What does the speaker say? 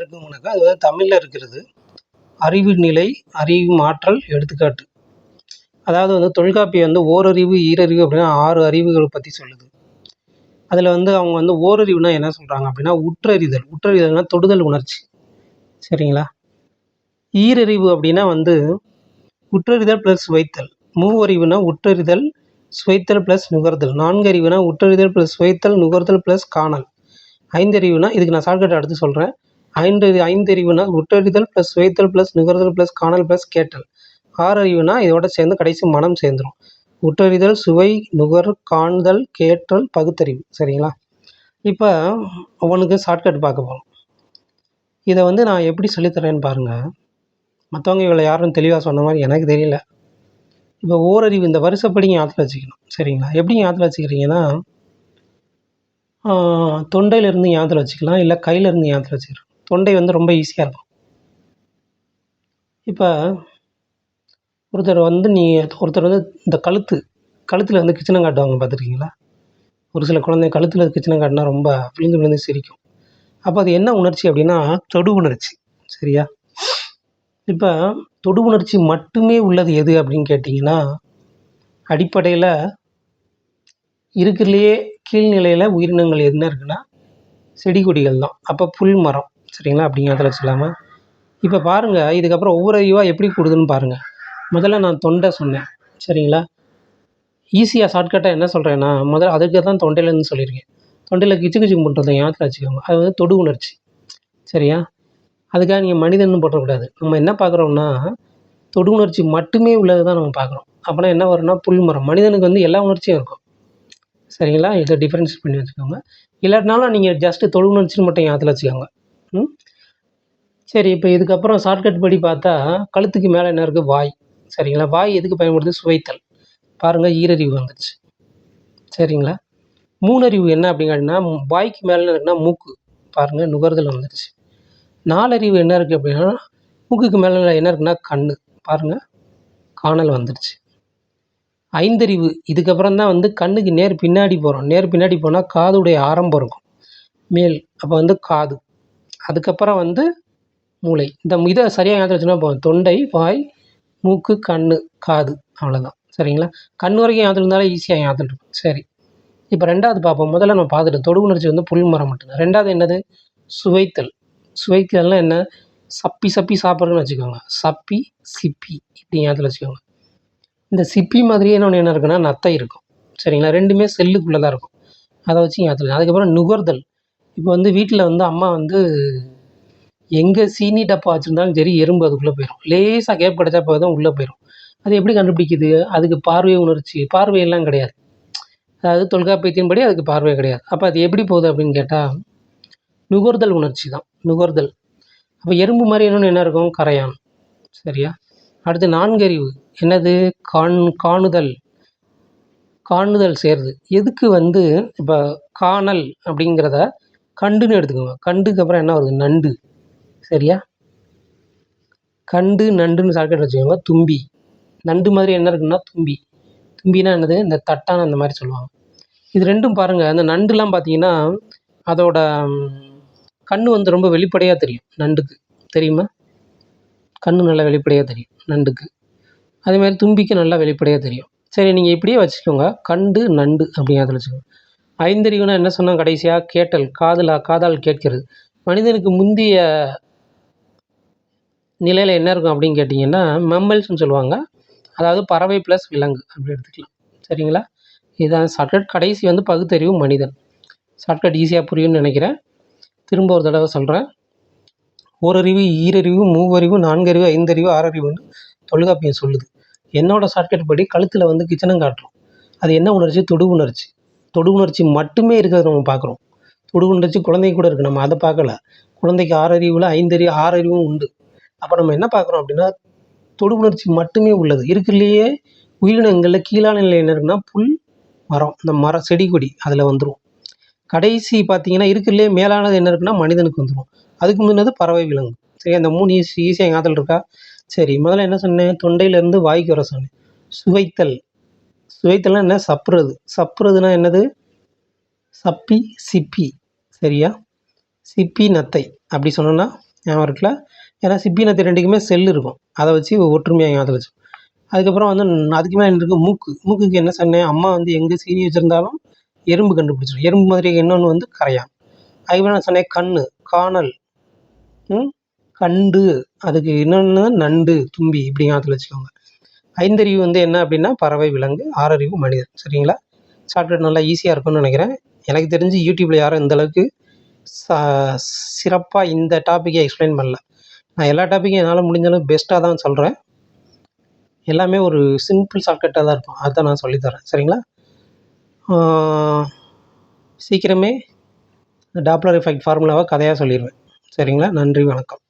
அனைவருக்கும் வணக்கம் அது வந்து தமிழில் இருக்கிறது. அறிவு நிலை அறிவு மாற்றல் எடுத்துக்காட்டு. அதாவது வந்து தொல்காப்பியம் வந்து ஓரறிவு ஈரறிவு அப்படின்னா ஆறு அறிவுகளை பற்றி சொல்லுது. அதில் வந்து அவங்க வந்து ஓரறிவுனா என்ன சொல்கிறாங்க அப்படின்னா உற்றறிதல். உற்றறிதல்னா தொடுதல் உணர்ச்சி. சரிங்களா? ஈரறிவு அப்படின்னா வந்து உற்றறிதல் ப்ளஸ் சுவைத்தல் மூவறிவுனா உற்றறிதல் சுவைத்தல் ப்ளஸ் நுகர்தல். நான்கறிவுனா உற்றறிதல் ப்ளஸ் சுவைத்தல் நுகர்தல் ப்ளஸ் காணல். ஐந்தறிவுனா இதுக்கு நான் ஷார்ட்கட் அடுத்து சொல்கிறேன் ஐந்து ஐந்தறிவுனா உற்றறிதல் ப்ளஸ் சுவைத்தல் ப்ளஸ் நுகர்தல் ப்ளஸ் காணல் ப்ளஸ் கேட்டல். ஆறறிவுனா இதோட சேர்ந்து கடைசி மனம் சேர்ந்துடும் உற்றறிதல் சுவை நுகர் காண்தல் கேட்டல் பகுத்தறிவு. சரிங்களா? இப்போ ஒவ்வொன்றுக்கு ஷார்ட்கட் பார்க்க போகிறோம் இதை வந்து நான் எப்படி சொல்லித்தரேன்னு பாருங்கள் மற்றவங்க இவ்வளோ யாரும் தெளிவாக சொன்ன மாதிரி எனக்கு தெரியல. இப்போ ஓரறிவு இந்த வருஷப்படி ஞாபகத்தில் வச்சுக்கணும். சரிங்களா? எப்படி ஞாபகத்தில் வச்சுக்கிறீங்கன்னா தொண்டையிலேருந்து ஞாபகத்தில் வச்சுக்கலாம் இல்லை கையிலேருந்து ஞாபகத்தில் வச்சுக்கலாம் தொண்டை வந்து ரொம்ப ஈஸியாக இருக்கும். இப்போ ஒருத்தர் வந்து நீ ஒருத்தர் வந்து இந்த கழுத்து கழுத்தில் வந்து கிச்சனம் காட்டுவாங்க பார்த்துருக்கீங்களா ஒரு சில குழந்தைங்க கழுத்தில் கிச்சனம் காட்டினா ரொம்ப விழுந்து விழுந்து சிரிக்கும். அப்போ அது என்ன உணர்ச்சி அப்படின்னா தொடு உணர்ச்சி. சரியா? இப்போ தொடு உணர்ச்சி மட்டுமே உள்ளது எது அப்படின்னு கேட்டிங்கன்னா அடிப்படையில் இருக்கிறதுலையே கீழ்நிலையில் உயிரினங்கள் என்ன இருக்குன்னா செடி கொடிகள் தான் அப்போ புல் மரம். சரிங்களா? அப்படிங்கிறத வச்சுக்கலாமா இப்போ பாருங்கள் இதுக்கப்புறம் ஒவ்வொரு யூவாக எப்படி கூடுதுன்னு பாருங்கள் முதல்ல நான் தொண்டை சொன்னேன் சரிங்களா? ஈஸியாக ஷார்ட்கட்டாக என்ன சொல்கிறேன்னா முதல்ல அதுக்கு தான் தொண்டையிலேருந்து சொல்லியிருக்கேன். தொண்டையில் கிச்சு கிச்சு பண்ணுறதை ஞாபகத்தில் வச்சுக்கோங்க அது வந்து தொடு உணர்ச்சி சரியா? அதுக்காக நீங்கள் மனிதன் போட்டக்கூடாது. நம்ம என்ன பார்க்குறோம்னா தொடு உணர்ச்சி மட்டுமே உள்ளது தான் நம்ம பார்க்குறோம். அப்போனா என்ன வரும்னா புல் மரம். மனிதனுக்கு வந்து எல்லா உணர்ச்சியும் இருக்கும். சரிங்களா? இதை டிஃப்ரென்ஸ் பண்ணி வச்சுக்கோங்க. இல்லாட்டினாலும் நீங்கள் ஜஸ்ட்டு தொடு உணர்ச்சின்னு மட்டும் ஞாபகத்தில் வச்சுக்கோங்க சரி இப்போ இதுக்கப்புறம் ஷார்ட்கட் படி பார்த்தா கழுத்துக்கு மேலே என்ன இருக்குது வாய். சரிங்களா? வாய் எதுக்கு பயன்படுது சுவைத்தல். பாருங்கள் ஈரறிவு வந்துடுச்சு சரிங்களா? மூணறிவு என்ன அப்படின்னு கேட்டிங்கன்னா வாய்க்கு மேலே என்ன இருக்குன்னா மூக்கு. பாருங்கள் நுகர்தல் வந்துடுச்சு நாலறிவு என்ன இருக்குது அப்படின்னா மூக்குக்கு மேலே என்ன இருக்குன்னா கண் பாருங்கள் காணல் வந்துடுச்சு ஐந்தறிவு. இதுக்கப்புறம் தான் வந்து கண்ணுக்கு நேர் பின்னாடி போகிறோம் நேர் பின்னாடி போனால் காதுடைய ஆரம்பம் இருக்கும் மேல். அப்போ வந்து காது. அதுக்கப்புறம் வந்து மூளை. இந்த இதை சரியாக ஞாபகம் வச்சுன்னா போதும் தொண்டை வாய் மூக்கு கண் காது அவ்வளோதான் சரிங்களா? கண் வரைக்கும் ஞாபகம் இருந்தாலும் ஈஸியாக ஞாபகம் இருக்கும். சரி. இப்போ ரெண்டாவது பார்ப்போம். முதல்ல நம்ம பார்த்துட்டு தொடு உணர்ச்சி வந்து புல் மரம் மட்டும்தான். ரெண்டாவது என்னது? சுவைத்தல். சுவைத்தல்னால் என்ன? சப்பி சப்பி சாப்பிட்றதுன்னு வச்சுக்கோங்க. சப்பி சிப்பி. இப்படி ஞாபகத்தில் வச்சுக்கோங்க. இந்த சிப்பி மாதிரியே இன்னொன்று என்ன இருக்குன்னா நத்தை இருக்கும். சரிங்களா? ரெண்டுமே செல்லுக்குள்ளே தான் இருக்கும். அதை வச்சு ஞாபகத்தில் அதுக்கப்புறம் நுகர்தல். இப்போ வந்து வீட்டில் வந்து அம்மா வந்து எங்கே சீனி டப்பா வச்சுருந்தாலும் சரி எறும்பு அதுக்குள்ளே போயிடும் லேசாக கேப் கிடச்சா போதும் உள்ளே போயிடும் அது எப்படி கண்டுபிடிக்குது? அதுக்கு பார்வை உணர்ச்சி. பார்வையெல்லாம் கிடையாது. அதாவது தொல்காப்பியத்தின்படி அதுக்கு பார்வை கிடையாது. அப்போ அது எப்படி போகுது அப்படின்னு கேட்டால் நுகர்தல் உணர்ச்சி தான். நுகர்தல். அப்போ எறும்பு மாதிரி இன்னொன்று என்ன இருக்கும்? கரையான். சரியா? அடுத்து நான்கறிவு. என்னது? காண் காணுதல். காணுதல் சேருது எதுக்கு வந்து இப்போ காணல் அப்படிங்கிறத கண்டுன்னு எடுத்துக்கோங்க. கண்டுக்கு அப்புறம் என்ன வருது? நண்டு. சரியா? கண்டு நண்டுன்னு ஷார்ட்கட் வச்சுக்கோங்க. தும்பி. நண்டு மாதிரி என்ன இருக்குன்னா தும்பி. தும்பினா என்னது? இந்த தட்டான அந்த மாதிரி சொல்லுவாங்க. இது ரெண்டும் பாருங்கள் அந்த நண்டுலாம் பார்த்தீங்கன்னா அதோட கண் வந்து ரொம்ப வெளிப்படையாக தெரியும். நண்டுக்கு. தெரியுமா? கண் நல்லா வெளிப்படையாக தெரியும். நண்டுக்கு. அதேமாதிரி தும்பிக்கு நல்லா வெளிப்படையாக தெரியும். சரி நீங்கள் இப்படியே வச்சுக்கோங்க. கண்டு நண்டு அப்படிங்கிறத அதில் வச்சுக்கோங்க. ஐந்தறிவுனா என்ன சொன்னால் கடைசியாக கேட்டல் காதலா? காதால் கேட்கிறது. மனிதனுக்கு முந்தைய நிலையில் என்ன இருக்கும் அப்படின்னு கேட்டிங்கன்னா மெம்மல்ஸ்னு சொல்லுவாங்க. அதாவது பறவை ப்ளஸ் விலங்கு அப்படி எடுத்துக்கலாம். சரிங்களா? இதான் ஷார்ட்கட் கடைசி வந்து பகுத்தறிவு மனிதன். ஷார்ட்கட் ஈஸியாக புரியும்னு நினைக்கிறேன். திரும்ப ஒரு தடவை சொல்கிறேன் ஓரறிவு ஈரறிவு மூவறிவு நான்கறிவு ஐந்தறிவு ஆறறிவுன்னு தொல்காப்பியம் சொல்லுது. என்னோடய ஷார்ட்கட் படி கழுத்தில் வந்து கிச்சனம் காட்டுறோம். அது என்ன உணர்ச்சி? தொடு உணர்ச்சி. தொடு உணர்ச்சி மட்டுமே இருக்கிறத நம்ம பார்க்குறோம். தொடு உணர்ச்சி குழந்தைங்க கூட இருக்குது நம்ம அதை பார்க்கல. குழந்தைக்கு ஆறறிவில் ஐந்தறிவு ஆறறிவும் உண்டு. அப்போ நம்ம என்ன பார்க்குறோம் அப்படின்னா தொடு உணர்ச்சி மட்டுமே உள்ளது. இருக்கிறதுலையே உயிரினங்களில் கீழான நிலை என்ன இருக்குன்னா புல் மரம். இந்த மரம் செடி கொடி அதில் வந்துடும் கடைசி பார்த்தீங்கன்னா இருக்கிறதுலே மேலானது என்ன இருக்குன்னா மனிதனுக்கு வந்துடும் அதுக்கு முன்னது பறவை விலங்கு. சரி அந்த மூணு ஈஸி ஈஸியாக ஞாபகத்தில் இருக்கா? சரி முதல்ல என்ன சொன்னேன்? தொண்டையிலேருந்து வாய்க்கு வர சொன்னேன். சுவைத்தல். சுவைத்தல்னா என்ன? சப்புறது. சப்புறதுனா என்னது? சப்பி சிப்பி. சரியா? சிப்பி நத்தை. அப்படி சொன்னோன்னா ஞாபகம் இருக்குல்ல? ஏன்னா சிப்பி நத்தை ரெண்டுக்குமே செல் இருக்கும். அதை வச்சு ஒற்றுமையாக ஞாபகத்தில் வச்சு. அதுக்கப்புறம் வந்து அதுக்கு மேலே இருக்கு? மூக்கு. மூக்குக்கு என்ன சொன்னேன் அம்மா வந்து எங்கே சீனி வச்சுருந்தாலும் எறும்பு கண்டுபிடிச்சிடும் எறும்பு மாதிரி இன்னொன்று வந்து கரையான் அதுக்கப்புறம் நான் சொன்னேன் கண் காணல். ம்? கண்டு. அதுக்கு இன்னொன்று நண்டு தும்பி. இப்படி ஞாபகத்தில் வச்சுக்கோங்க. ஐந்தறிவு வந்து என்ன அப்படின்னா பறவை விலங்கு ஆறறிவு மனிதன். சரிங்களா? ஷார்ட்கட் நல்லா ஈஸியாக இருக்கும்னு நினைக்கிறேன். எனக்கு தெரிஞ்சு யூடியூப்பில் யாரும் இந்தளவுக்கு சிறப்பாக இந்த டாப்பிக்கை எக்ஸ்பிளைன் பண்ணல. நான் எல்லா டாப்பிக்கும் என்னால் முடிஞ்சளவுக்கு பெஸ்ட்டாக தான் சொல்கிறேன் எல்லாமே ஒரு சிம்பிள் ஷார்ட்கட்டாக தான் இருக்கும். அதுதான் நான் சொல்லித்தரேன் சரிங்களா? சீக்கிரமே டாப்ளர் எஃபெக்ட் ஃபார்முலாவை கதையாக சொல்லிடுவேன் சரிங்களா? நன்றி வணக்கம்.